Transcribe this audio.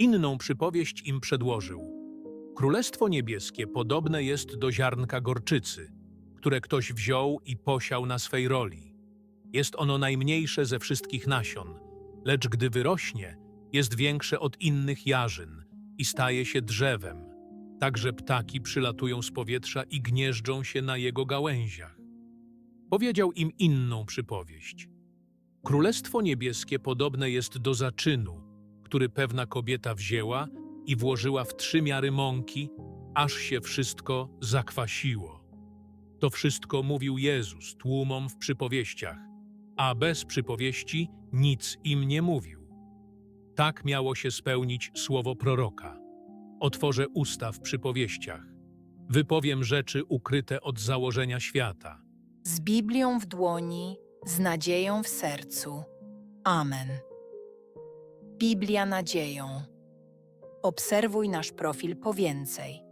Inną przypowieść im przedłożył. Królestwo niebieskie podobne jest do ziarnka gorczycy, które ktoś wziął i posiał na swej roli. Jest ono najmniejsze ze wszystkich nasion, lecz gdy wyrośnie, jest większe od innych jarzyn i staje się drzewem. Także ptaki przylatują z powietrza i gnieżdżą się na jego gałęziach. Powiedział im inną przypowieść. Królestwo niebieskie podobne jest do zaczynu, który pewna kobieta wzięła i włożyła w trzy miary mąki, aż się wszystko zakwasiło. To wszystko mówił Jezus tłumom w przypowieściach, a bez przypowieści nic im nie mówił. Tak miało się spełnić słowo proroka. Otworzę usta w przypowieściach. Wypowiem rzeczy ukryte od założenia świata. Z Biblią w dłoni, z nadzieją w sercu. Amen. Biblia nadzieją. Obserwuj nasz profil po więcej.